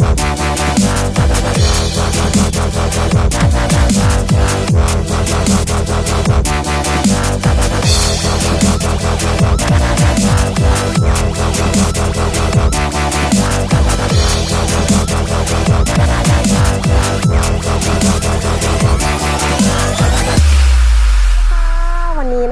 ค่ะ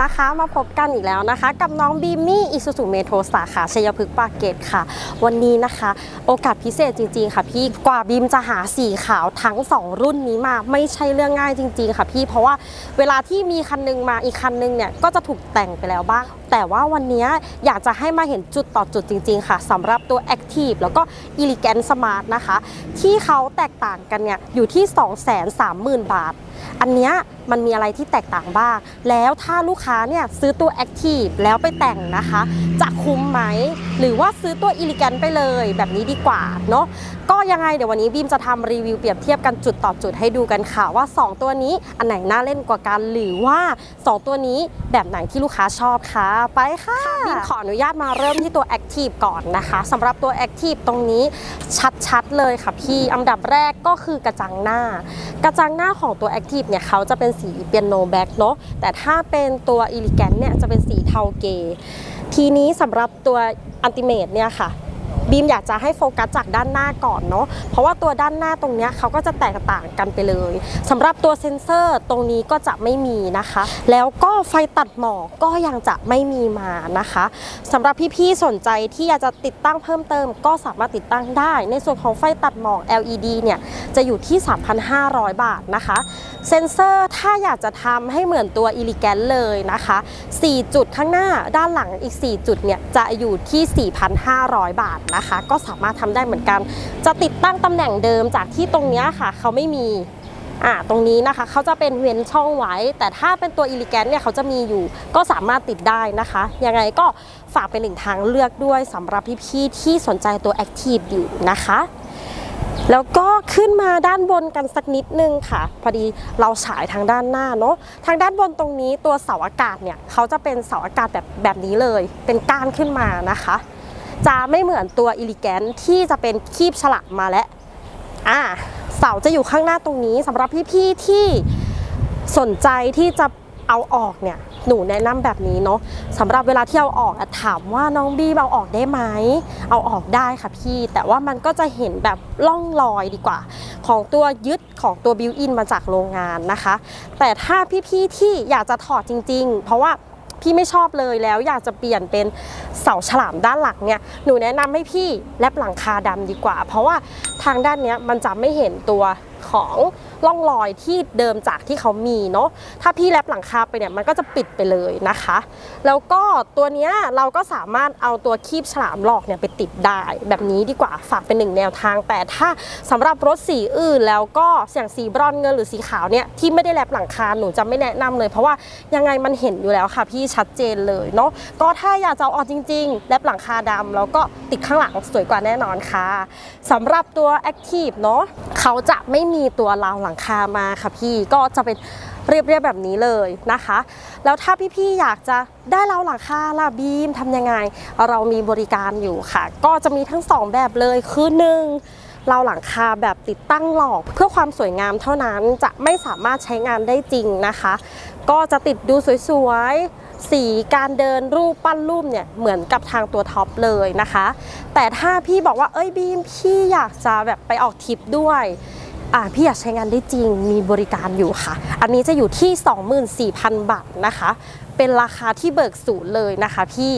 นะคะมาพบกันอีกแล้วนะคะ กับน้องบีมมี่อิซูซูเมโทสาขาชัยพฤกษ์ปากเกร็ดค่ะ วันนี้นะคะ โอกาสพิเศษจริง ๆ ค่ะ พี่กว่าบีมจะหาสีขาวทั้ง 2 รุ่นนี้มาไม่ใช่เรื่องง่ายจริง ๆ ค่ะพี่เพราะว่าเวลาที่มีคันนึงมาอีกคันนึงเนี่ยก็จะถูกแต่งไปแล้วบ้าง แต่ว่าวันนี้อยากจะให้มาเห็นจุดต่อจุดจริง ๆ ค่ะสำหรับตัว Active แล้วก็ Elegant Smart นะคะ ที่เขาแตกต่างกันเนี่ยอยู่ที่ 230,000 บาท อันเนี้ย มันมีอะไรที่แตกต่างบ้าง แล้วถ้าลูกค้าเนี่ยซื้อตัว Active แล้วไปแต่งนะคะ จะคุ้มไหม หรือว่าซื้อตัว Elegant ไปเลยแบบนี้ดีกว่าเนาะก็ยังไงเดี๋ยววันนี้บีมจะทำรีวิวเปรียบเทียบกันจุดต่อจุดให้ดูกันค่ะว่า 2 ตัวนี้อันไหนน่าเล่นกว่ากันหรือว่า 2 ตัวนี้แบบไหนที่ลูกค้าชอบคะไปค่ะบีมขออนุญาตมาเริ่มที่ตัว Active ก่อนนะคะสำหรับตัว Active ตรงนี้ชัดๆเลยค่ะพี่อันดับแรกก็คือกระจังหน้า กระจังหน้าของตัว Active เนี่ยเขาจะเป็นสีเปียโนแบ็กเนาะแต่ถ้าเป็นตัวอีลิแกนเนี่ยจะเป็นสีเทาเกย์ทีนี้สำหรับตัวอันติเมตเนี่ยค่ะ บีมอยากจะให้โฟกัสจากด้านหน้าก่อนเนาะเพราะว่าตัวด้านหน้าตรงนี้เขาก็จะแตกต่างกันไปเลยสำหรับตัวเซ็นเซอร์ตรงนี้ก็จะไม่มีนะคะ แล้วก็ไฟตัดหมอกก็ยังจะไม่มีมานะคะสำหรับพี่ๆสนใจที่อยากจะติดตั้งเพิ่มเติม ก็สามารถติดตั้งได้ ในส่วนของไฟตัดหมอก LED เนี่ยจะอยู่ที่ 3,500 บาทนะคะ เซ็นเซอร์ถ้าอยากจะทำให้เหมือนตัว e l e g a n t เลยนะคะ 4 จุดข้างหน้าด้านหลังอีก 4 จุดเนี่ยจะอยู่ที่ 4,500 บาทนะคะ ก็สามารถทำได้เหมือนกัน จะติดตั้งตำแหน่งเดิมจากที่ตรงนี้ค่ะ เขาไม่มีอ่าตรงนี้นะคะเขาจะเป็นเว้นช่องไว้ แต่ถ้าเป็นตัว e l e g a n t เนี่ยเขาจะมีอยู่ ก็สามารถติดได้นะคะ ยังไงก็ฝากเป็นหนึ่งทางเลือกด้วยสำหรับพี่ๆที่สนใจตัว Active อยู่นะคะแล้วก็ขึ้นมาด้านบนกันสักนิดนึงค่ะ พอดีเราฉายทางด้านหน้าเนาะทางด้านบนตรงนี้ตัวเสาอากาศเนี่ยเขาจะเป็นเสาอากาศแบบแบบนี้เลย เป็นก้านขึ้นมานะคะ จะไม่เหมือนตัวอิลิแกนที่จะเป็นคีบฉลามมาแล้วอ่าเสาจะอยู่ข้างหน้าตรงนี้สำหรับพี่ๆที่สนใจที่จะเอาออกเนี่ยหนูแนะนำแบบนี้เนาะสำหรับเวลาที่เอาออกอถามว่าน้องบีมเอาออกได้ไหมเอาออกได้ค่ะพี่ แต่ว่ามันก็จะเห็นแบบล่องลอยดีกว่า ของตัวยึดของตัวบิวอินมาจากโรงงานนะคะ แต่ถ้าพี่ๆที่อยากจะถอดจริง ๆ เพราะว่า พี่ไม่ชอบเลยแล้วอยากจะเปลี่ยนเป็นเสาฉลามด้านหลังเนี่ยหนูแนะนำให้พี่แลบหลังคาดำดีกว่า เพราะว่าทางด้านเนี้ยมันจะไม่เห็นตัวของ ร่องรอยที่เดิมจากที่เขามีเนาะถ้าพี่แลบหลังคาไปเนี่ยมันก็จะปิดไปเลยนะคะ แล้วก็ตัวเนี้ยเราก็สามารถเอาตัวคีบฉลามหลอกเนี่ยไปติดได้ แบบนี้ดีกว่าฝากเป็นหนึ่งแนวทาง แต่ถ้าสำหรับรถสีอื่น แล้วก็อย่างสีบรอนเงินหรือสีขาวเนี่ยที่ไม่ได้แลบหลังคาหนูจะไม่แนะนำเลย เพราะว่ายังไงมันเห็นอยู่แล้วค่ะพี่ชัดเจนเลยเนาะก็ถ้าอยากจะเอาออกจริง ๆ แลบหลังคาดำแล้วก็ติดข้างหลังสวยกว่าแน่นอนค่ะสำหรับตัว Active เนาะเขาจะไม่มีตัวราวหลังคามาค่ะพี่ก็จะเป็นเรียบๆแบบนี้เลยนะคะ แล้วถ้าพี่ๆอยากจะได้เราหลังคาล่ะบีมทำยังไง เรามีบริการอยู่ค่ะ ก็จะมีทั้งสองแบบเลยคือหนึ่งเราหลังคาแบบติดตั้งหลอกเพื่อความสวยงามเท่านั้นจะไม่สามารถใช้งานได้จริงนะคะ ก็จะติดดูสวยๆสีการเดินรูปปั้นรูปเนี่ยเหมือนกับทางตัวท็อปเลยนะคะ แต่ถ้าพี่บอกว่าเอ้ยบีมพี่อยากจะแบบไปออกทริปด้วย พี่อยากใช้งานได้จริงมีบริการอยู่ค่ะ อันนี้จะอยู่ที่ 24,000 บาทนะคะ เป็นราคาที่เบิกศูนย์เลยนะคะพี่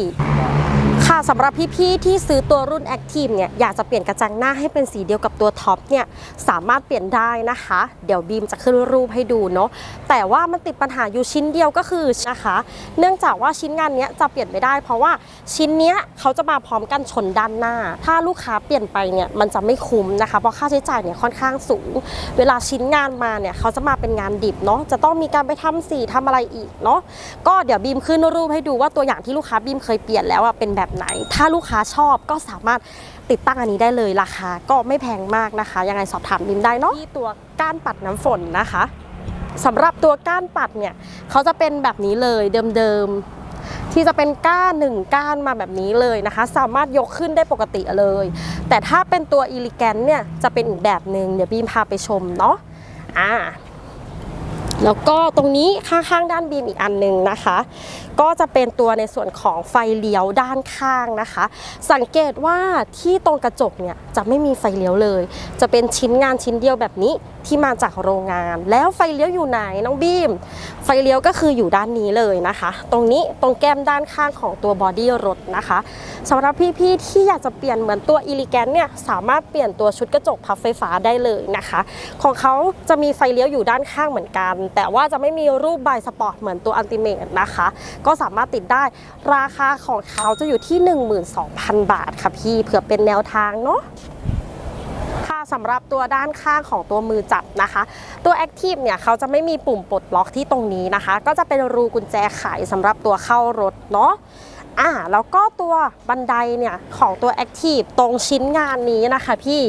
ค่ะสำหรับพี่ๆที่ซื้อตัวรุ่น Active เนี่ยอยากจะเปลี่ยนกระจังหน้าให้เป็นสีเดียวกับตัวท็อปเนี่ยสามารถเปลี่ยนได้นะคะ เดี๋ยวบีมจะขึ้นรูปให้ดูเนาะแต่ว่ามันติดปัญหาอยู่ชิ้นเดียวก็คือนะคะ เนื่องจากว่าชิ้นงานนี้จะเปลี่ยนไม่ได้ เพราะว่าชิ้นเนี้ยเขาจะมาพร้อมกันชนด้านหน้า ถ้าลูกค้าเปลี่ยนไปเนี่ยมันจะไม่คุ้มนะคะเพราะค่าใช้จ่ายเนี่ยค่อนข้างสูง เวลาชิ้นงานมาเนี่ยเขาจะมาเป็นงานดิบเนาะจะต้องมีการไปทำสีทำอะไรอีกเนาะก็เดี๋ยวบีมขึ้นรูปให้ดูว่าตัวอย่างที่ลูกค้าบีมเคยเปลี่ยนแล้วอะเป็นแบบไหน ถ้าลูกค้าชอบก็สามารถติดตั้งอันนี้ได้เลยราคาก็ไม่แพงมากนะคะ ยังไงสอบถามบีมได้เนาะที่ตัวก้านปัดน้ำฝนนะคะสำหรับตัวก้านปัดเนี่ยเขาจะเป็นแบบนี้เลยเดิมๆที่จะเป็นก้านหนึ่งก้านมาแบบนี้เลยนะคะ สามารถยกขึ้นได้ปกติเลย แต่ถ้าเป็นตัวอีลิแกนเนี่ยจะเป็นอีกแบบหนึ่งเดี๋ยวบีมพาไปชมเนาะอ่าแล้วก็ตรงนี้ข้างๆด้านบีมอีกอันหนึ่งนะคะก็จะเป็นตัวในส่วนของไฟเลี้ยวด้านข้างนะคะ สังเกตว่าที่ตรงกระจกเนี่ยจะไม่มีไฟเลี้ยวเลย จะเป็นชิ้นงานชิ้นเดียวแบบนี้ที่มาจากโรงงาน แล้วไฟเลี้ยวอยู่ไหนน้องบีม ไฟเลี้ยวก็คืออยู่ด้านนี้เลยนะคะ ตรงนี้ตรงแก้มด้านข้างของตัวบอดี้รถนะคะสำหรับพี่ๆที่อยากจะเปลี่ยนเหมือนตัวอีลิแกนเนี่ยสามารถเปลี่ยนตัวชุดกระจกพับไฟฟ้าได้เลยนะคะ ของเขาจะมีไฟเลี้ยวอยู่ด้านข้างเหมือนกัน แต่ว่าจะไม่มีรูปใบสปอร์ตเหมือนตัวอันติเมตนะคะก็สามารถติดได้ราคาของเขาจะอยู่ที่ 12,000 บาทค่ะพี่เผื่อเป็นแนวทางเนาะค่ะสำหรับตัวด้านข้างของตัวมือจับนะคะ ตัว Active เนี่ยเขาจะไม่มีปุ่มปลดล็อกที่ตรงนี้นะคะ ก็จะเป็นรูกุญแจไขสำหรับตัวเข้ารถเนาะอ่าแล้วก็ตัวบันไดเนี่ยของตัว Active ตรงชิ้นงานนี้นะคะพี่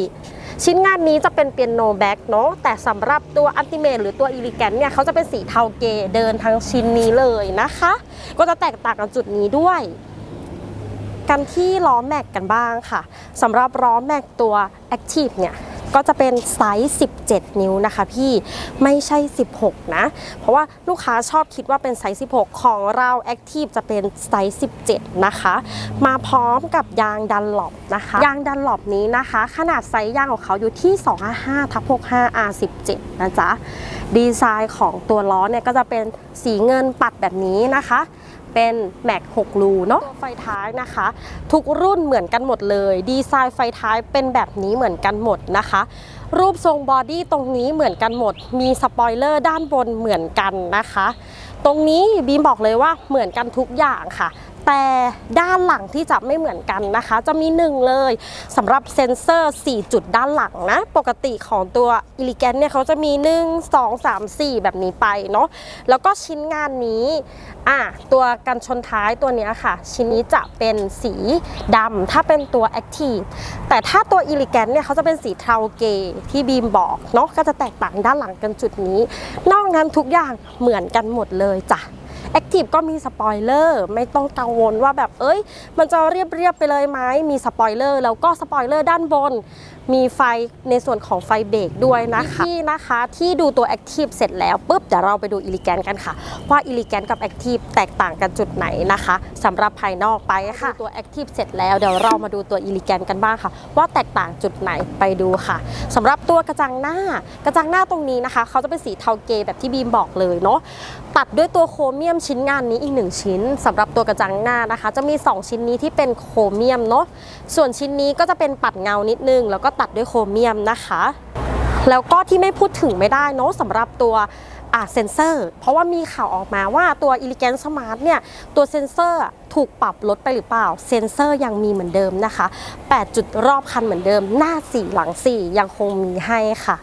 ชิ้นงานนี้จะเป็นเปียโนแบ็กเนาะแต่สำหรับตัวอัลติเมทหรือตัวอีลิแกนเนี่ยเขาจะเป็นสีเทาเกเดินทั้งชิ้นนี้เลยนะคะ ก็จะแตกต่างกันจุดนี้ด้วย กันที่ล้อแม็กกันบ้างค่ะสำหรับล้อแม็กตัว Active เนี่ย ก็จะเป็นไซส์ 17 นิ้วนะคะพี่ไม่ใช่ 16 นะ เพราะว่าลูกค้าชอบคิดว่าเป็นไซส์ 16 ของเรา Active จะเป็นไซส์ 17 นะคะ มาพร้อมกับยางดันหลบนะคะ ยางดันหลบนี้นะคะ ขนาดไซส์ยางของเขาอยู่ที่ 255ทับ65 R17 นะจ๊ะ ดีไซน์ของตัวล้อเนี่ยก็จะเป็นสีเงินปัดแบบนี้นะคะ เป็นแม็ก6รูเนาะไฟท้ายนะคะ ทุกรุ่นเหมือนกันหมดเลย ดีไซน์ไฟท้ายเป็นแบบนี้เหมือนกันหมดนะคะ รูปทรงบอดี้ตรงนี้เหมือนกันหมด มีสปอยเลอร์ด้านบนเหมือนกันนะคะ ตรงนี้บีมบอกเลยว่าเหมือนกันทุกอย่างค่ะ แต่ด้านหลังที่จะไม่เหมือนกันนะคะ จะมีหนึ่งเลยสำหรับเซ็นเซอร์ 4 จุดด้านหลังนะ ปกติของตัวอิลิแกนเนี่ยเขาจะมี 1 2 3 4 แบบนี้ไปเนาะแล้วก็ชิ้นงานนี้อะตัวกันชนท้ายตัวนี้ค่ะ ชิ้นนี้จะเป็นสีดำถ้าเป็นตัว Active แต่ถ้าตัวอิลิแกนเนี่ยเขาจะเป็นสีเทาเกย์ที่บีมบอกเนาะก็จะแตกต่างด้านหลังกันจุดนี้ นอกนั้นทุกอย่างเหมือนกันหมดเลยจ้ะ Active ก็มีสปอยเลอร์ไม่ต้องกังวลว่าแบบเอ้ย มันจะเรียบเรียบๆไปเลยไหมมีสปอยเลอร์แล้วก็สปอยเลอร์ด้านบน มีไฟในส่วนของไฟเบรกด้วยนะคะที่นะคะที่ดูตัว Active เสร็จแล้วปุ๊บเดี๋ยวเราไปดู e l e g a n กันค่ะ ว่า e l e g a n กับ Active แตกต่างกันจุดไหนนะคะสำหรับภายนอกไปค่ะดูตัว Active เสร็จแล้วเดี๋ยวเรามาดูตัว e l e g a n กันบ้างค่ะ ว่าแตกต่างจุดไหนไปดูค่ะสำหรับตัวกระจังหน้ากระจังหน้าตรงนี้นะคะ เขาจะเป็นสีเทาเกย์แบบที่บีมบอกเลยเนาะตัดด้วยตัวโครเมียมชิ้นงานนี้อีกหนึ่งชิ้นสำหรับตัวกระจังหน้านะคะ จะมี 2 ชิ้นนี้ที่เป็นโครเมียมเนาะส่วนชิ้นนี้ก็จะเป็นปัดเงานิดนึง แล้วก็ตัดด้วยโครเมียมนะคะ แล้วก็ที่ไม่พูดถึงไม่ได้เนาะสำหรับตัวเซนเซอร์ เพราะว่ามีข่าวออกมาว่าตัว e l e g a n t Smart เนี่ย ตัวเซนเซอร์ถูกปรับลดไปหรือเปล่า เซนเซอร์ยังมีเหมือนเดิมนะคะ 8 จุดรอบคันเหมือนเดิม หน้า 4 หลัง 4 ยังคงมีให้ค่ะ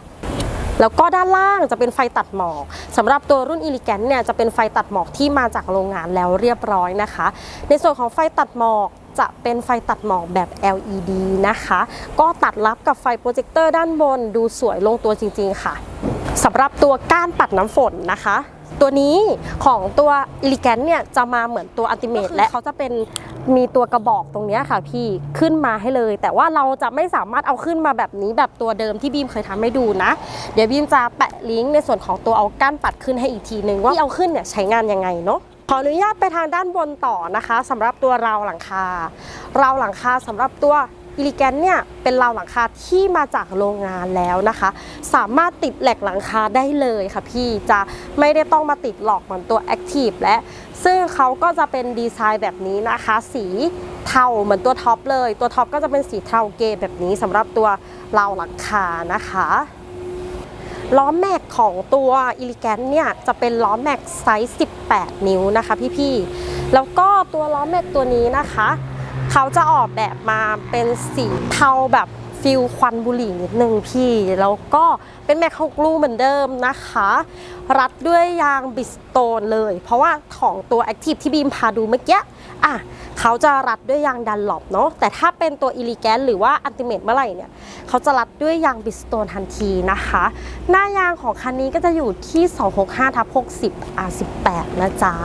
แล้วก็ด้านล่างจะเป็นไฟตัดหมอกสำหรับตัวรุ่นอิลิแกนเนี่ยจะเป็นไฟตัดหมอกที่มาจากโรงงานแล้วเรียบร้อยนะคะ ในส่วนของไฟตัดหมอกจะเป็นไฟตัดหมอกแบบ LED นะคะ ก็ตัดรับกับไฟโปรเจคเตอร์ด้านบนดูสวยลงตัวจริงๆค่ะสำหรับตัวก้านปัดน้ำฝนนะคะ ตัวนี้ของตัวอิลิแกนเนี่ยจะมาเหมือนตัวอัลติเม e และเขาจะเป็นมีตัวกระบอกตรงเนี้ยค่ะพี่ขึ้นมาให้เลย แต่ว่าเราจะไม่สามารถเอาขึ้นมาแบบนี้แบบตัวเดิมที่บีมเคยทำให้ดูนะ เดี๋ยวบีมจะแปะลิงก์ในส่วนของตัวเอาก้านปัดขึ้นให้อีกทีนึงว่าที่เอาขึ้นเนี่ยใช้งานยังไงเนาะขออนุญาตไปทางด้านบนต่อนะคะสำหรับตัวราวหลังคาราวหลังคาสำหรับตัว อิลิแกนเนี่ยเป็นราวหลังคาที่มาจากโรงงานแล้วนะคะ สามารถติดแหลกหลังคาได้เลยค่ะพี่จะไม่ได้ต้องมาติดหลอกเหมือนตัว Active และ ซึ่งเขาก็จะเป็นดีไซน์แบบนี้นะคะ สีเทาเหมือนตัวท็อปเลย ตัวท็อปก็จะเป็นสีเทาเกย์แบบนี้สำหรับตัวราวหลังคานะคะล้อแม็กของตัวอิลิแกนเนี่ยจะเป็นล้อแม็กไซส์ 18 นิ้วนะคะพี่ๆ แล้วก็ตัวล้อแม็กตัวนี้นะคะ เขาจะออกแบบมาเป็นสีเทาแบบฟิลควันบุหรี่นิดนึงพี่ แล้วก็เป็นแม็กหกลูเหมือนเดิมนะคะ รัดด้วยยางบิสโตนเลย เพราะว่าของตัว Active ที่บีมพาดูเมื่อกี้อะเขาจะรัดด้วยยางดันหลบเนาะแต่ถ้าเป็นตัวอิลิแกนหรือว่าอันติเมตเมื่อไหร่เนี่ย เขาจะรัดด้วยยางบิสโตนทันทีนะคะ หน้ายางของคันนี้ก็จะอยู่ที่ 265ทับ60 R18 นะจ๊ะ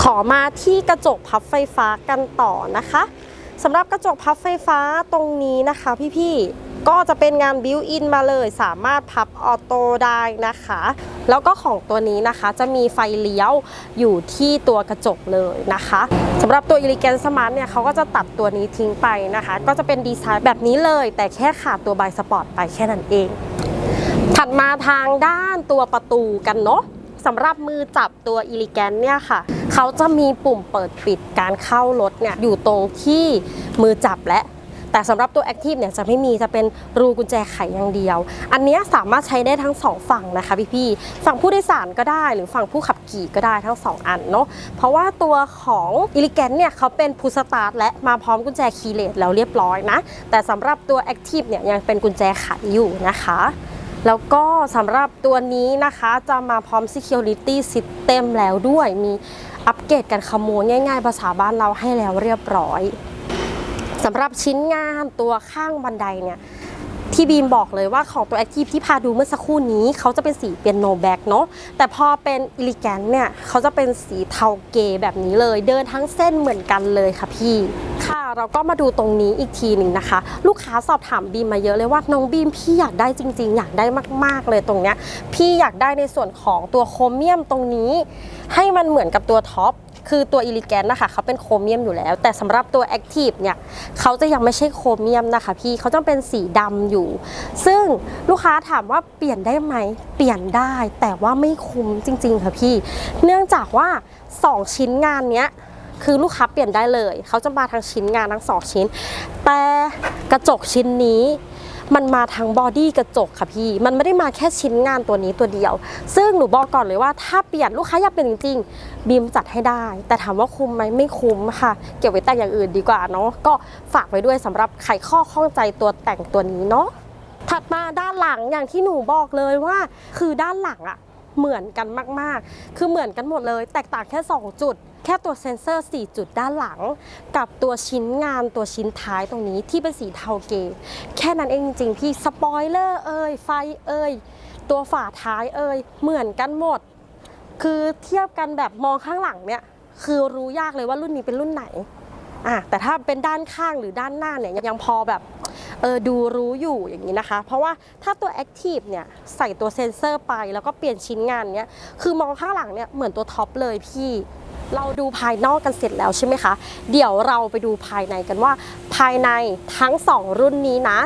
ขอมาที่กระจกพับไฟฟ้ากันต่อนะคะสำหรับกระจกพับไฟฟ้าตรงนี้นะคะพี่ๆก็จะเป็นงานบิวอินมาเลย สามารถพับออโต้ได้นะคะ แล้วก็ของตัวนี้นะคะจะมีไฟเลี้ยวอยู่ที่ตัวกระจกเลยนะคะสำหรับตัว Elegant Smart เนี่ยเขาก็จะตัดตัวนี้ทิ้งไปนะคะ ก็จะเป็นดีไซน์แบบนี้เลย แต่แค่ขาดตัวใบสปอร์ตไปแค่นั้นเอง ถัดมาทางด้านตัวประตูกันเนาะ สำหรับมือจับตัว e l e g a n t เนี่ยค่ะ เขาจะมีปุ่มเปิดปิดการเข้ารถเนี่ยอยู่ตรงที่มือจับและแต่สำหรับตัว Active เนี่ยจะไม่มีจะเป็นรูกุญแจไขอย่างเดียว อันเนี้ยสามารถใช้ได้ทั้งสองฝั่งนะคะพี่ๆฝั่งผู้โดยสารก็ได้หรือฝั่งผู้ขับขี่ก็ได้ทั้งสองอันเนาะเพราะว่าตัวของ e l e g a n t เนี่ยเขาเป็นพุสตาร์ทและมาพร้อมกุญแจคีย์เลสแล้วเรียบร้อยนะ แต่สำหรับตัว Active เนี่ยยังเป็นกุญแจไขอยู่นะคะ แล้วก็สำหรับตัวนี้นะคะจะมาพร้อม Security System แล้วด้วย มีอัปเกรดการขโมยง่าย ๆ ภาษาบ้านเราให้แล้วเรียบร้อยสำหรับชิ้นงานตัวข้างบันไดเนี่ย ที่บีมบอกเลยว่าของตัว Active ที่พาดูเมื่อสักครู่นี้เขาจะเป็นสีเปียโนแบ็กเนาะแต่พอเป็น e l e g a n t เนี่ยเขาจะเป็นสีเทาเกแบบนี้เลย เดินทั้งเส้นเหมือนกันเลยค่ะพี่ค่ะ เราก็มาดูตรงนี้อีกทีหนึ่งนะคะ ลูกค้าสอบถามบีมมาเยอะเลยว่าน้องบีมพี่อยากได้จริง ๆ อยากได้มาก ๆ เลยตรงเนี้ยพี่อยากได้ในส่วนของตัวโครเมียมตรงนี้ ให้มันเหมือนกับตัวท็อป คือตัว e l e g a n t นะคะเขาเป็นโครเมียมอยู่แล้ว แต่สำหรับตัว Active เนี่ยเขาจะยังไม่ใช่โครเมียมนะคะพี่เขาจะเป็นสีดำอยู่ ซึ่งลูกค้าถามว่าเปลี่ยนได้ไหมเปลี่ยนได้ แต่ว่าไม่คุ้มจริง ๆ ค่ะพี่ เนื่องจากว่า 2 ชิ้นงานเนี้ยคือลูกค้าเปลี่ยนได้เลย เขาจะมาทั้งชิ้นงานทั้งสองชิ้น แต่กระจกชิ้นนี้ มันมาทั้งบอดี้กระจกค่ะพี่ มันไม่ได้มาแค่ชิ้นงานตัวนี้ตัวเดียว ซึ่งหนูบอกก่อนเลยว่าถ้าเปลี่ยนลูกค้าอยากเปลี่ยนจริงๆบีมจัดให้ได้ แต่ถามว่าคุ้มไหมไม่คุ้มค่ะ เก็บไว้แต่งอย่างอื่นดีกว่าเนาะก็ฝากไว้ด้วยสำหรับไขข้อข้องใจตัวแต่งตัวนี้เนาะถัดมาด้านหลังอย่างที่หนูบอกเลยว่า คือด้านหลังอะเหมือนกันมากๆ คือเหมือนกันหมดเลย แตกต่างแค่ 2 จุด แค่ตัวเซ็นเซอร์ 4 จุดด้านหลัง กับตัวชิ้นงานตัวชิ้นท้ายตรงนี้ที่เป็นสีเทาเกย์แค่นั้นเองจริงๆพี่สปอยเลอร์เอ่ยไฟเอ่ยตัวฝาท้ายเอ่ยเหมือนกันหมด คือเทียบกันแบบมองข้างหลังเนี่ย คือรู้ยากเลยว่ารุ่นนี้เป็นรุ่นไหน อะแต่ถ้าเป็นด้านข้างหรือด้านหน้าเนี่ยยังพอแบบเออดูรู้อยู่อย่างนี้นะคะ เพราะว่าถ้าตัว Active เนี่ยใส่ตัวเซ็นเซอร์ไปแล้วก็เปลี่ยนชิ้นงานเนี้ยคือมองข้างหลังเนี่ยเหมือนตัวท็อปเลยพี่เราดูภายนอกกันเสร็จแล้วใช่ไหมคะ เดี๋ยวเราไปดูภายในกันว่า ภายในทั้ง 2 รุ่นนี้นะ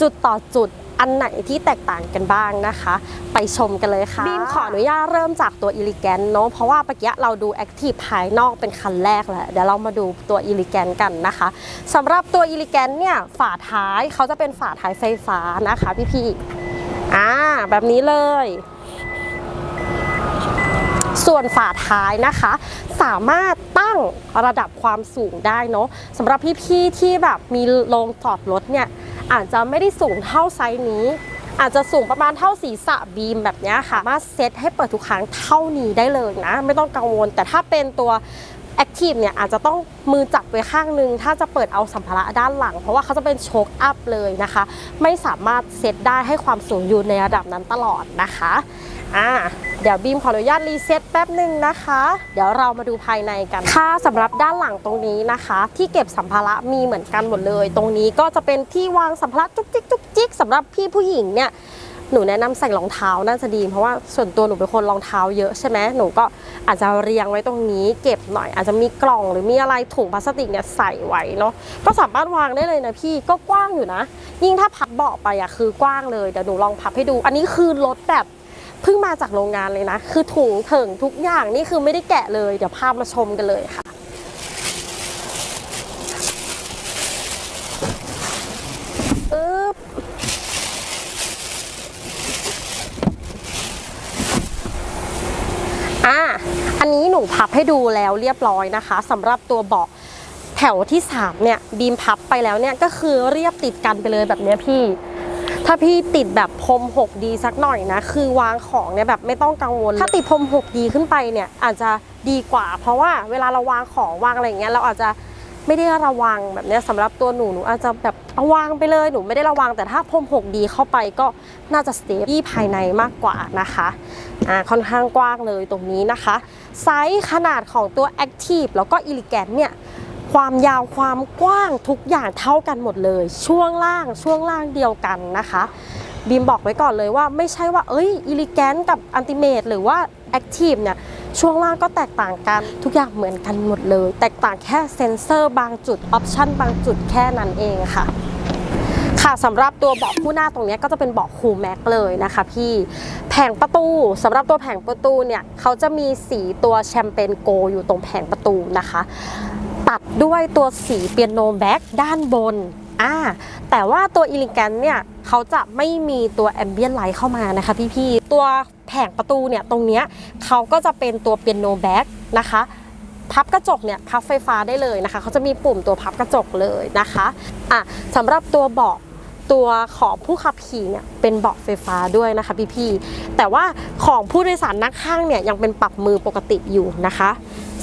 จุดต่อจุด อันไหนที่แตกต่างกันบ้างนะคะ ไปชมกันเลยค่ะบีมขออนุญาตเริ่มจากตัว e l e g a n t เนาะเพราะว่าเมื่อกี้เราดู Active ภายนอกเป็นคันแรกแล้วเดี๋ยวเรามาดูตัว e l e g a n t กันนะคะสำหรับตัว e l e g a n t เนี่ยฝาท้ายเขาจะเป็นฝาท้ายไฟฟ้านะคะพี่ๆอ่าแบบนี้เลย ส่วนฝาท้ายนะคะ สามารถตั้งระดับความสูงได้เนาะสำหรับพี่ๆที่แบบมีโรงจอดรถเนี่ยอาจจะไม่ได้สูงเท่าไซส์นี้ อาจจะสูงประมาณเท่าศีรษะบีมแบบนี้ค่ะสามารถเซตให้เปิดทุกครั้งเท่านี้ได้เลยนะ ไม่ต้องกังวล แต่ถ้าเป็นตัว Active เนี่ยอาจจะต้องมือจับไว้ข้างนึง ถ้าจะเปิดเอาสัมภาระด้านหลัง เพราะว่าเขาจะเป็นโชคอัพเลยนะคะ ไม่สามารถเซตได้ให้ความสูงอยู่ในระดับนั้นตลอดนะคะ อ่าเดี๋ยวบีมขออนุญาตรีเซ็ตแป๊บหนึ่งนะคะ เดี๋ยวเรามาดูภายในกันค่ะสำหรับด้านหลังตรงนี้นะคะ ที่เก็บสัมภาระมีเหมือนกันหมดเลย ตรงนี้ก็จะเป็นที่วางสัมภาระจุกจิกจุกจิกสำหรับพี่ผู้หญิงเนี่ยหนูแนะนำใส่รองเท้าน่าจะดีเพราะว่าส่วนตัวหนูเป็นคนรองเท้าเยอะใช่ไหมหนูก็อาจจะเรียงไว้ตรงนี้ เก็บหน่อย อาจจะมีกล่องหรือมีอะไรถุงพลาสติกเนี่ยใส่ไว้เนาะก็สามารถวางได้เลยนะพี่ก็กว้างอยู่นะ ยิ่งถ้าพับเบาะไปอะคือกว้างเลยเดี๋ยวหนูลองพับให้ดู อันนี้คือรถแบบ เพิ่งมาจากโรงงานเลยนะ คือถุงเถิงทุกอย่างนี่คือไม่ได้แกะเลย เดี๋ยวพามาชมกันเลยค่ะ อึ๊บ อ่าอันนี้หนูพับให้ดูแล้วเรียบร้อยนะคะสำหรับตัวเบาะแถวที่ 3 เนี่ย บีมพับไปแล้วเนี่ย ก็คือเรียบติดกันไปเลยแบบนี้พี่ ถ้าพี่ติดแบบพรม 6D สักหน่อยนะ คือวางของเนี่ยแบบไม่ต้องกังวล ถ้าติดพรม 6D ขึ้นไปเนี่ยอาจจะดีกว่า เพราะว่าเวลาเราวางของวางอะไรอย่างเงี้ยเราอาจจะไม่ได้ระวังแบบเนี้ยสำหรับตัวหนูหนูอาจจะแบบเอาวางไปเลยหนูไม่ได้ระวังแต่ถ้าพรม 6D เข้าไปก็น่าจะสเตปที่ภายในมากกว่านะคะอ่าค่อนข้างกว้างเลยตรงนี้นะคะ ไซส์ขนาดของตัว Active แล้วก็ Elegant เนี่ย ความยาวความกว้างทุกอย่างเท่ากันหมดเลย ช่วงล่างช่วงล่างเดียวกันนะคะ บีมบอกไว้ก่อนเลยว่าไม่ใช่ว่า เอ้ย Elegant กับ Ultimate หรือว่า Active เนี่ยช่วงล่างก็แตกต่างกันทุกอย่างเหมือนกันหมดเลย แตกต่างแค่เซ็นเซอร์บางจุดออปชันบางจุดแค่นั้นเองค่ะค่ะสำหรับตัวเบาะคู่หน้าตรงนี้ก็จะเป็นเบาะคูลแม็กเลยนะคะพี่แผงประตูสำหรับตัวแผงประตูเนี่ยเขาจะมีสีตัวแชมเปญโกอยู่ตรงแผงประตูนะคะ ตัดด้วยตัวสีเปียโนแบ็กด้านบนอ่าแต่ว่าตัวอิลิแกนเนี่ยเขาจะไม่มีตัวแอมเบียนไลท์เข้ามานะคะพี่ๆ ตัวแผงประตูเนี่ยตรงเนี้ยเขาก็จะเป็นตัวเปียโนแบ็กนะคะพับกระจกเนี่ยพับไฟฟ้าได้เลยนะคะเขาจะมีปุ่มตัวพับกระจกเลยนะคะอะสำหรับตัวเบาะตัวของผู้ขับขี่เนี่ยเป็นเบาะไฟฟ้าด้วยนะคะพี่ๆแต่ว่าของผู้โดยสารนั่งข้างเนี่ยยังเป็นปรับมือปกติอยู่นะคะ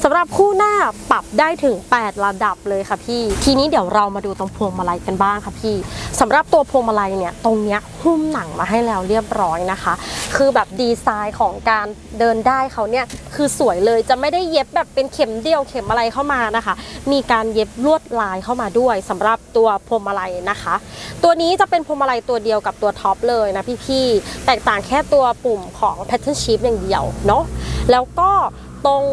ำหรับคู่หน้าปรับได้ถึง 8 ระดับเลยค่ะพี่ ทีนี้เดี๋ยวเรามาดูตรงพวงมาลัยกันบ้างค่ะพี่สำหรับตัวพวงมาลัยเนี่ยตรงเนี้ยหุ้มหนังมาให้แล้วเรียบร้อยนะคะ คือแบบดีไซน์ของการเดินได้เขาเนี่ยคือสวยเลยจะไม่ได้เย็บแบบเป็นเข็มเดียวเข็มอะไรเข้ามานะคะ มีการเย็บลวดลายเข้ามาด้วยสำหรับตัวพวงมาลัยนะคะ ตัวนี้จะเป็นพวงมาลัยตัวเดียวกับตัวท็อปเลยนะพี่ๆแตกต่างแค่ตัวปุ่มของ pattern shift อย่างเดียวเนาะแล้วก็ ตรง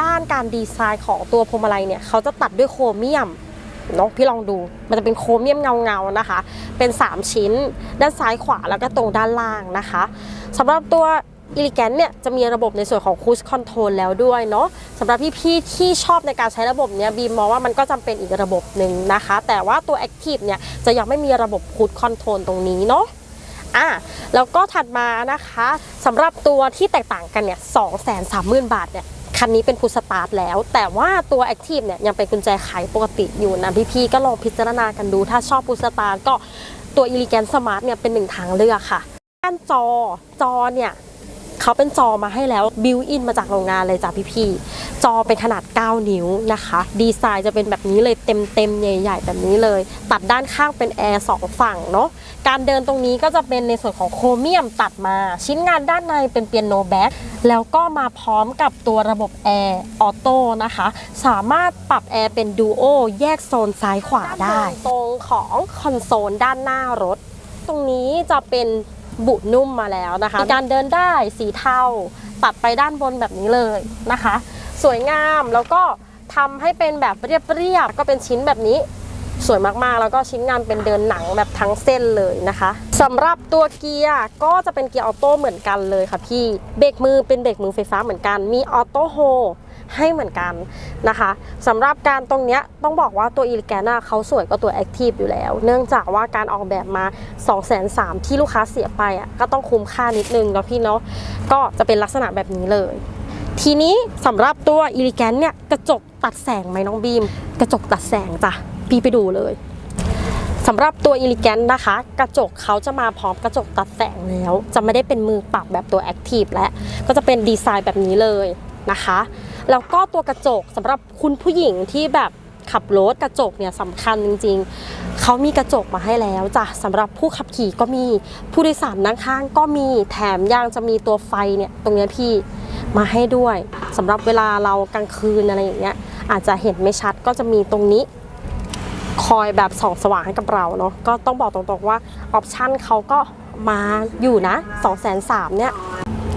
ด้านการดีไซน์ของตัวพวงมาลัยเนี่ยเขาจะตัดด้วยโครเมียมเนาะพี่ลองดูมันจะเป็นโครเมียมเงาๆนะคะ เป็น 3 ชิ้น ด้านซ้ายขวาแล้วก็ตรงด้านล่างนะคะสำหรับตัวอิลิแกนเนี่ยจะมีระบบในส่วนของคูชคอนโทรลแล้วด้วยเนาะสำหรับพี่ๆที่ชอบในการใช้ระบบเนี้ยบีมมองว่ามันก็จำเป็นอีกระบบหนึ่งนะคะ แต่ว่าตัว Active เนี่ยจะยังไม่มีระบบคูชคอนโทรลตรงนี้เนาะ อะแล้วก็ถัดมานะคะสำหรับตัวที่แตกต่างกันเนี่ย2 3 0 0 0 0บาทเนี่ยคันนี้เป็นพุชสตาร์ทแล้ว แต่ว่าตัว Active เนี่ยยังเป็นกุญแจไขปกติอยู่นะพี่ๆก็ลองพิจารณากันดู ถ้าชอบพุชสตาร์ทก็ตัว Elegant Smart เนี่ยเป็นหนึ่งทางเลือกค่ะด้านจอจอเนี่ย เขาเป็นจอมาให้แล้วบิวอินมาจากโรงงานเลยจ้ะพี่ๆจอเป็นขนาด 9 นิ้วนะคะ ดีไซน์จะเป็นแบบนี้เลยเต็มๆใหญ่ๆแบบนี้เลย ตัดด้านข้างเป็นแอร์สองฝั่งเนาะการเดินตรงนี้ก็จะเป็นในส่วนของโครเมียมตัดมา ชิ้นงานด้านในเป็นเปียโนแบ็กแล้วก็มาพร้อมกับตัวระบบแอร์ออโต้นะคะ สามารถปรับแอร์เป็นดูโอแยกโซนซ้ายขวาได้ ตรงของคอนโซลด้านหน้ารถ ตรงนี้จะเป็น บุนุ่มมาแล้วนะคะมีการเดินได้สีเทาตัดไปด้านบนแบบนี้เลยนะคะ สวยงามแล้วก็ทำให้เป็นแบบเรียบๆก็เป็นชิ้นแบบนี้สวยมากๆ แล้วก็ชิ้นงานเป็นเดินหนังแบบทั้งเส้นเลยนะคะสำหรับตัวเกียร์ก็จะเป็นเกียร์ออโต้เหมือนกันเลยค่ะพี่ เบรกมือเป็นเบรกมือไฟฟ้าเหมือนกัน มีออโต้โฮ ให้เหมือนกันนะคะสำหรับการตรงเนี้ยต้องบอกว่าตัวอีลิแกน่าเขาสวยกว่าตัวแอคทีฟอยู่แล้ว เนื่องจากว่าการออกแบบมา2 3 0 0 0ที่ลูกค้าเสียไปอะก็ต้องคุ้มค่านิดนึงเนาะพี่เนาะก็จะเป็นลักษณะแบบนี้เลย ทีนี้สำหรับตัวอีลิแกนเนี่ยกระจกตัดแสงไหมน้องบีม กระจกตัดแสงจ้ะพี่ไปดูเลยสำหรับตัวอิลิแกนนะคะ กระจกเขาจะมาพร้อมกระจกตัดแสงแล้ว จะไม่ได้เป็นมือปรับแบบตัวแอคทีฟและก็จะเป็นดีไซน์แบบนี้เลย นะคะ แล้วก็ตัวกระจกสำหรับคุณผู้หญิงที่แบบขับรถกระจกเนี่ยสำคัญจริงๆ เขามีกระจกมาให้แล้วจ้ะสำหรับผู้ขับขี่ก็มีผู้โดยสารนั่งข้างก็มีแถมยังจะมีตัวไฟเนี่ยตรงนี้พี่มาให้ด้วยสำหรับเวลาเรากลางคืนอะไรอย่างเงี้ยอาจจะเห็นไม่ชัดก็จะมีตรงนี้คอยแบบส่องสว่างให้กับเราเนาะก็ต้องบอกตรงๆว่าออปชั่นเขาก็มาอยู่นะ 2 3 0 0 0เนี่ย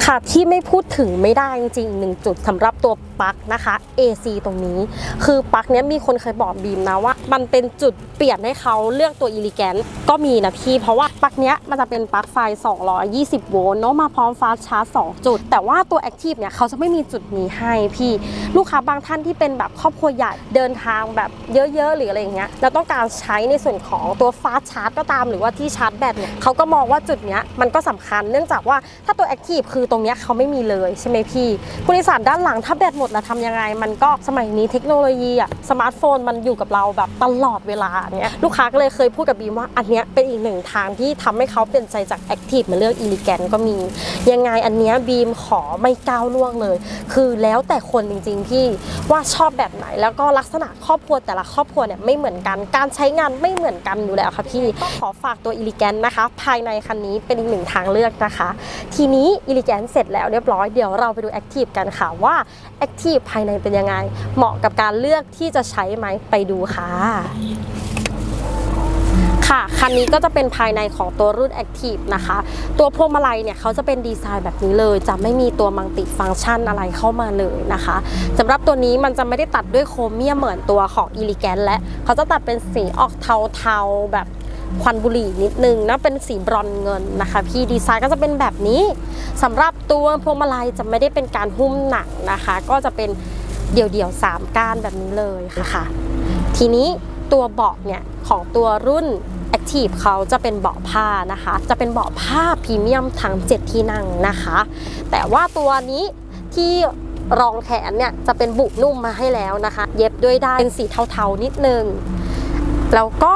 ค่ะที่ไม่พูดถึงไม่ได้จริงๆหนึ่งจุดสำหรับตัวปลั๊กนะคะ AC ตรงนี้ คือปลั๊กเนี้ยมีคนเคยบอกบีมนะว่า มันเป็นจุดเปลี่ยนให้เขาเลือกตัว e l e g a n t ก็มีนะพี่ เพราะว่าปลั๊กเนี้ยมันจะเป็นปลั๊กไฟ 220 โวลต์เนาะมาพร้อมฟาสชาร์จ 2 จุด แต่ว่าตัว Active เนี่ยเขาจะไม่มีจุดนี้ให้พี่ ลูกค้าบางท่านที่เป็นแบบครอบครัวใหญ่เดินทางแบบเยอะๆ หรืออะไรอย่างเงี้ยแล้วต้องการใช้ในส่วนของตัวฟาสชาร์จก็ตามหรือว่าที่ชาร์จแบตเนี่ยเขาก็มองว่าจุดเนี้ยมันก็สำคัญเนื่องจากว่าถ้าตัว Active คือตรงนี้เขาไม่มีเลยใช่ไหมพี่ผู้โดยสารด้านหลังถ้าแบตหมดแล้วทำยังไง มันก็สมัยนี้เทคโนโลยีอะสมาร์ทโฟนมันอยู่กับเราแบบตลอดเวลาเนี้ยลูกค้าก็เลยเคยพูดกับบีมว่าอันเนี้ยเป็นอีกหนึ่งทางที่ทำให้เขาเปลี่ยนใจจากแอคทีฟมาเลือกอิลิแกนก็มี ยังไงอันเนี้ยบีมขอไม่ก้าวล่วงเลย คือแล้วแต่คนจริงๆพี่ว่าชอบแบบไหนแล้วก็ลักษณะครอบครัวแต่ละครอบครัวเนี่ยไม่เหมือนกันการใช้งานไม่เหมือนกันอยู่แล้วค่ะพี่ก็ขอฝากตัวอิลิแกนนะคะ ภายในคันนี้เป็นอีกหนึ่งทางเลือกนะคะ ทีนี้อิลิแกนเสร็จแล้วเรียบร้อยเดี๋ยวเราไปดูแอคทีฟกันค่ะว่าแอคทีฟภายในเป็นยังไง เหมาะกับการเลือกที่จะใช้ไหมไปดูค่ะค่ะ คันนี้ก็จะเป็นภายในของตัวรุ่น Active นะคะ ตัวพวงมาลัยเนี่ยเขาจะเป็นดีไซน์แบบนี้เลย จะไม่มีตัวมังติฟังก์ชันอะไรเข้ามาเลยนะคะสำหรับตัวนี้มันจะไม่ได้ตัดด้วยโครเมียมเหมือนตัวของ e l e g a n t และเขาจะตัดเป็นสีออกเทาๆแบบ ควันบุหรี่นิดนึงนะเป็นสีบรอนเงินนะคะ พี่ดีไซน์ก็จะเป็นแบบนี้สำหรับตัวพวงมาลัยจะไม่ได้เป็นการหุ้มหนังนะคะ ก็จะเป็นเดี่ยวๆสามก้านแบบนี้เลยค่ะ ทีนี้ตัวเบาะเนี่ยของตัวรุ่น Active เขาจะเป็นเบาะผ้านะคะ จะเป็นเบาะผ้าพรีเมียมทั้ง 7 ที่นั่งนะคะ แต่ว่าตัวนี้ที่รองแขนเนี่ยจะเป็นบุนุ่มมาให้แล้วนะคะ เย็บด้วยได้เป็นสีเทาๆนิดนึง แล้วก็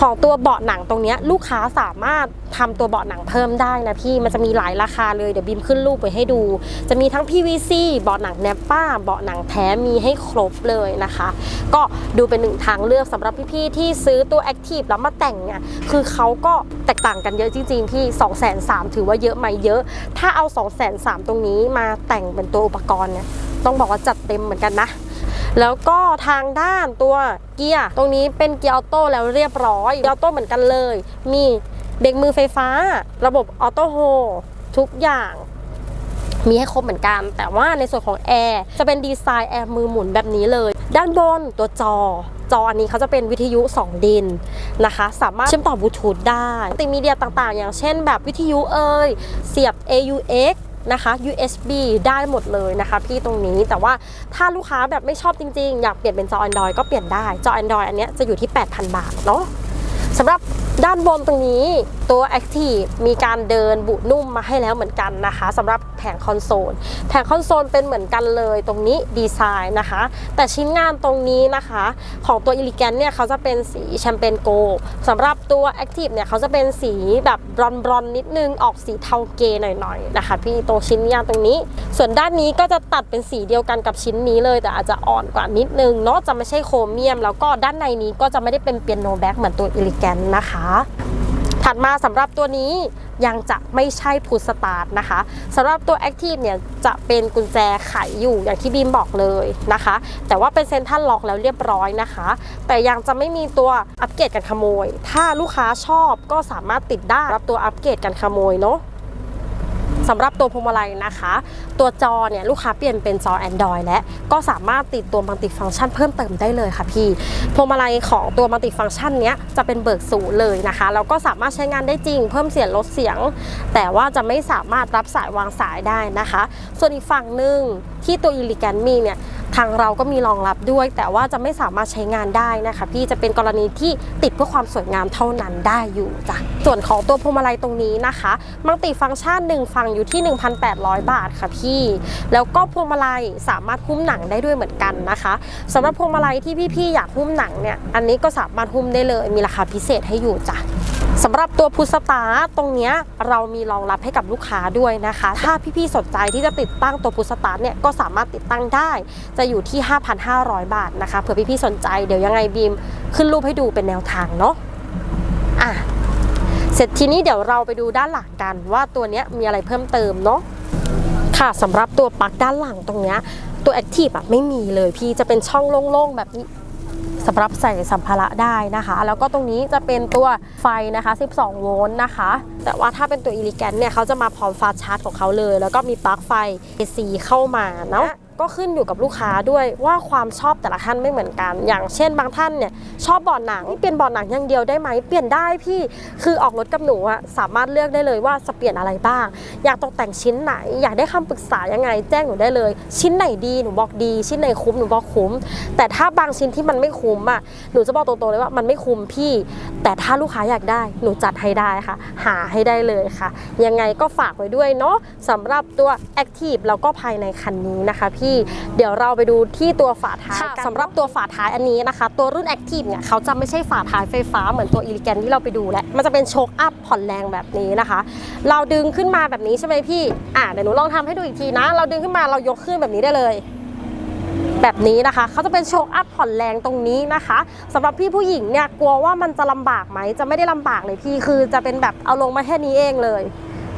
ของตัวเบาะหนังตรงนี้ลูกค้าสามารถทำตัวเบาะหนังเพิ่มได้นะพี่มันจะมีหลายราคาเลยเดี๋ยวบิมขึ้นรูปไว้ให้ดู จะมีทั้ง PVC เบาะหนังแนปป้า เบาะหนังแท้มีให้ครบเลยนะคะ ก็ดูเป็นหนึ่งทางเลือกสำหรับพี่ๆที่ซื้อตัว Active แล้วมาแต่งเนี่ยคือเขาก็แตกต่างกันเยอะจริงๆพี่2 3 0 0 0ถือว่าเยอะไหมเยอะ ถ้าเอา2 3 0 0 0ตรงนี้มาแต่งเป็นตัวอุปกรณ์เนี่ย ต้องบอกว่าจัดเต็มเหมือนกันนะ แล้วก็ทางด้านตัวเกียร์ตรงนี้เป็นเกียร์ออโต้แล้วเรียบร้อยเกียร์ออโต้เหมือนกันเลย มีเบรกมือไฟฟ้า ระบบออโต้โฮทุกอย่างมีให้ครบเหมือนกัน แต่ว่าในส่วนของแอร์จะเป็นดีไซน์แอร์มือหมุนแบบนี้เลย ด้านบนตัวจอ จออันนี้เขาจะเป็นวิทยุ 2 ดินนะคะ สามารถเชื่อมต่อบลูทูธได้ติมีเดียต่างๆ อย่างเช่นแบบวิทยุเอ่ยเสียบ AUX นะคะ USB ได้หมดเลยนะคะพี่ตรงนี้แต่ว่าถ้าลูกค้าแบบไม่ชอบจริงๆ อยากเปลี่ยนเป็นจอ Android ก็เปลี่ยนได้จอ Android อันเนี้ยจะอยู่ที่ 8,000 บาทเนาะสำหรับ ด้านบนตรงนี้ตัว Active มีการเดินบุนุ่มมาให้แล้วเหมือนกันนะคะสำหรับแผงคอนโซล แผงคอนโซลเป็นเหมือนกันเลยตรงนี้ดีไซน์นะคะ แต่ชิ้นงานตรงนี้นะคะ ของตัว e l e g a n t เนี่ยเขาจะเป็นสีแชมเปญโกสำหรับตัว Active เนี่ยเขาจะเป็นสีแบบบรอนบรอนนิดนึงออกสีเทาเกหน่อยๆนะคะพี่ตรงชิ้นงานตรงนี้ ส่วนด้านนี้ก็จะตัดเป็นสีเดียวกันกับชิ้นนี้เลย แต่อาจจะอ่อนกว่านิดนึงเนาะจะไม่ใช่โครเมียม แล้วก็ด้านในนี้ก็จะไม่ได้เป็นเปียโนแบ็กเหมือนตัว e l e g a n t นะคะถัดมาสำหรับตัวนี้ยังจะไม่ใช่พุทสตาร์ทนะคะสำหรับตัว Active เนี่ยจะเป็นกุญแจไขอยู่อย่างที่บีมบอกเลยนะคะ แต่ว่าเป็นเซ็นทรัลล็อกแล้วเรียบร้อยนะคะ แต่ยังจะไม่มีตัวอัปเกรดกันขโมย ถ้าลูกค้าชอบก็สามารถติดได้รับตัวอัปเกรดกันขโมยเนาะ สำหรับตัวพวงมาลัยนะคะ ตัวจอเนี่ยลูกค้าเปลี่ยนเป็นจอ Android และก็สามารถติดตัวมัลติฟังก์ชันเพิ่มเติมได้เลยค่ะพี่พวงมาลัยของตัวมัลติฟังก์ชันเนี้ยจะเป็นเบิกศูนย์เลยนะคะแล้วก็สามารถใช้งานได้จริง เพิ่มเสียงลดเสียง แต่ว่าจะไม่สามารถรับสายวางสายได้นะคะ ส่วนอีกฝั่งหนึ่งที่ตัวอิลิแกนมีเนี่ย ทางเราก็มีรองรับด้วย แต่ว่าจะไม่สามารถใช้งานได้นะคะ พี่จะเป็นกรณีที่ติดเพื่อความสวยงามเท่านั้นได้อยู่จ้ะส่วนของตัวพวงมาลัยตรงนี้นะคะมัลติฟังก์ชันหนึ่งฝั่งอยู่ที่ 1,800 บาทค่ะพี่ แล้วก็พวงมาลัยสามารถหุ้มหนังได้ด้วยเหมือนกันนะคะสำหรับพวงมาลัยที่พี่ๆอยากหุ้มหนังเนี่ยอันนี้ก็สามารถหุ้มได้เลยมีราคาพิเศษให้อยู่จ้ะ สำหรับตัวพุทสตาตรงนี้เรามีรองรับให้กับลูกค้าด้วยนะคะ ถ้าพี่ๆสนใจที่จะติดตั้งตัวพุทสตาเนี่ยก็สามารถติดตั้งได้ จะอยู่ที่ 5,500 บาทนะคะเผื่อพี่ๆสนใจเดี๋ยวยังไงบีมขึ้นรูปให้ดูเป็นแนวทางเนาะอะเสร็จทีนี้เดี๋ยวเราไปดูด้านหลังกันว่าตัวนี้มีอะไรเพิ่มเติมเนาะค่ะสำหรับตัวปลั๊กด้านหลังตรงนี้ตัว Active อะไม่มีเลยพี่จะเป็นช่องโล่งๆแบบนี้ สำหรับใส่สัมภาระได้นะคะ แล้วก็ตรงนี้จะเป็นตัวไฟนะคะ 12 โวลต์นะคะ แต่ว่าถ้าเป็นตัวอิลิแกนเนี่ยเขาจะมาพร้อมฟาสชาร์จของเขาเลย แล้วก็มีปลั๊กไฟ AC เข้ามาเนาะ ก็ขึ้นอยู่กับลูกค้าด้วยว่าความชอบแต่ละท่านไม่เหมือนกัน อย่างเช่นบางท่านเนี่ยชอบเบาะหนังเปลี่ยนเบาะหนังอย่างเดียวได้ไหมเปลี่ยนได้พี่คือออกรถกับหนูอะสามารถเลือกได้เลยว่าจะเปลี่ยนอะไรบ้าง อยากตกแต่งชิ้นไหน อยากได้คำปรึกษายังไง แจ้งหนูได้เลย ชิ้นไหนดีหนูบอกดี ชิ้นไหนคุ้มหนูบอกคุ้ม แต่ถ้าบางชิ้นที่มันไม่คุ้มอะหนูจะบอกตรงๆเลยว่ามันไม่คุ้มพี่ แต่ถ้าลูกค้าอยากได้หนูจัดให้ได้ค่ะ หาให้ได้เลยค่ะ ยังไงก็ฝากไว้ด้วยเนาะสำหรับตัว Active แล้วก็ภายในคันนี้นะคะพี่เดี๋ยวเราไปดูที่ตัวฝาท้ายกันสำหรับตัวฝาท้ายอันนี้นะคะ ตัวรุ่น Active เนี่ยเขาจะไม่ใช่ฝาท้ายไฟฟ้าเหมือนตัว e l e g a n ที่เราไปดูแล้วมันจะเป็นโชคอัพผ่อนแรงแบบนี้นะคะ เราดึงขึ้นมาแบบนี้ใช่ไหมพี่อะเดี๋ยวหนูลองทำให้ดูอีกทีนะ เราดึงขึ้นมาเรายกขึ้นแบบนี้ได้เลยแบบนี้นะคะเขาจะเป็นโชคอัพผ่อนแรงตรงนี้นะคะสำหรับพี่ผู้หญิงเนี่ยกลัวว่ามันจะลำบากไหมจะไม่ได้ลำบากเลยพี่คือจะเป็นแบบเอาลงมาแค่นี้เองเลย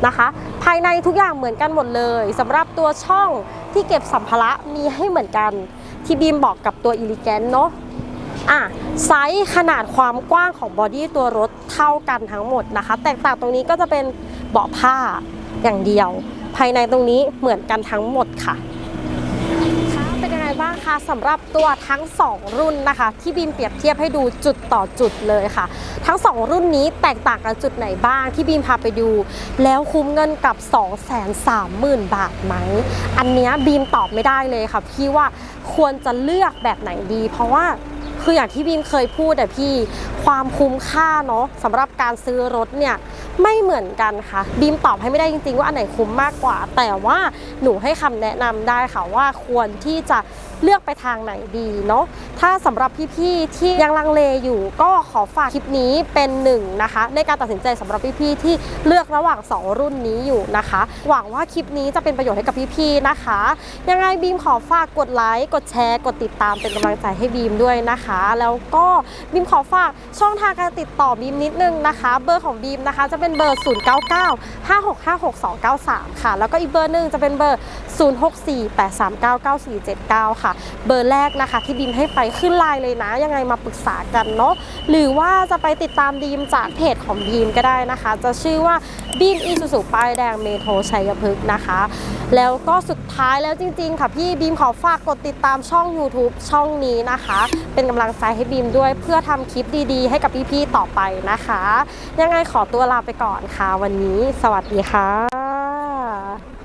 นะคะ ภายในทุกอย่างเหมือนกันหมดเลยสำหรับตัวช่องที่เก็บสัมภาระมีให้เหมือนกัน ที่บีมบอกกับตัวอิลิแกนเนาะอะไซส์ขนาดความกว้างของบอดี้ตัวรถเท่ากันทั้งหมดนะคะ แตกต่างตรงนี้ก็จะเป็นเบาะผ้าอย่างเดียว ภายในตรงนี้เหมือนกันทั้งหมดค่ะางคะสำหรับตัวทั้ง 2 รุ่นนะคะ ที่บีมเปรียบเทียบให้ดูจุดต่อจุดเลยค่ะ ทั้ง 2 รุ่นนี้แตกต่างกันจุดไหนบ้างที่บีมพาไปดู แล้วคุ้มเงินกับ 230,000 บาทไหม อันนี้บีมตอบไม่ได้เลยค่ะ พี่ว่าควรจะเลือกแบบไหนดี เพราะว่าคืออย่างที่บีมเคยพูดแต่พี่ความคุ้มค่าเนาะสำหรับการซื้อรถเนี่ยไม่เหมือนกันค่ะบีมตอบให้ไม่ได้จริงๆ ว่าอันไหนคุ้มมากกว่า แต่ว่าหนูให้คำแนะนำได้ค่ะว่าควรที่จะ เลือกไปทางไหนดีเนาะถ้าสำหรับพี่ๆที่ยังลังเลอยู่ก็ขอฝากคลิปนี้เป็นหนึ่งนะคะ ในการตัดสินใจสำหรับพี่ๆที่เลือกระหว่าง 2 รุ่นนี้อยู่นะคะ หวังว่าคลิปนี้จะเป็นประโยชน์ให้กับพี่ๆนะคะ ยังไงบีมขอฝากกดไลค์กดแชร์ กดติดตามเป็นกำลังใจให้บีมด้วยนะคะ แล้วก็บีมขอฝากช่องทางการติดต่อบีมนิดนึงนะคะ เบอร์ของบีมนะคะจะเป็นเบอร์ 0 9 9 5 6 5 6 2 9 3 ค่ะ แล้วก็อีกเบอร์หนึ่งจะเป็นเบอร์ 0 6 4 8 3 9 9 4 7 9 ค่ะเบอร์แรกนะคะ ที่บีมให้ไปขึ้นไลน์เลยนะ ยังไงมาปรึกษากันเนาะหรือว่าจะไปติดตามบีมจากเพจของบีมก็ได้นะคะ จะชื่อว่าบีมอีสุสุป้ายแดงเมโทชัยพฤกษ์นะคะ แล้วก็สุดท้ายแล้วจริง ๆ ค่ะพี่บีมขอฝากกดติดตามช่อง YouTube ช่องนี้นะคะ เป็นกำลังใจให้บีมด้วยเพื่อทำคลิปดีๆ ให้กับพี่ๆต่อไปนะคะ ยังไงขอตัวลาไปก่อนค่ะ วันนี้สวัสดีค่ะ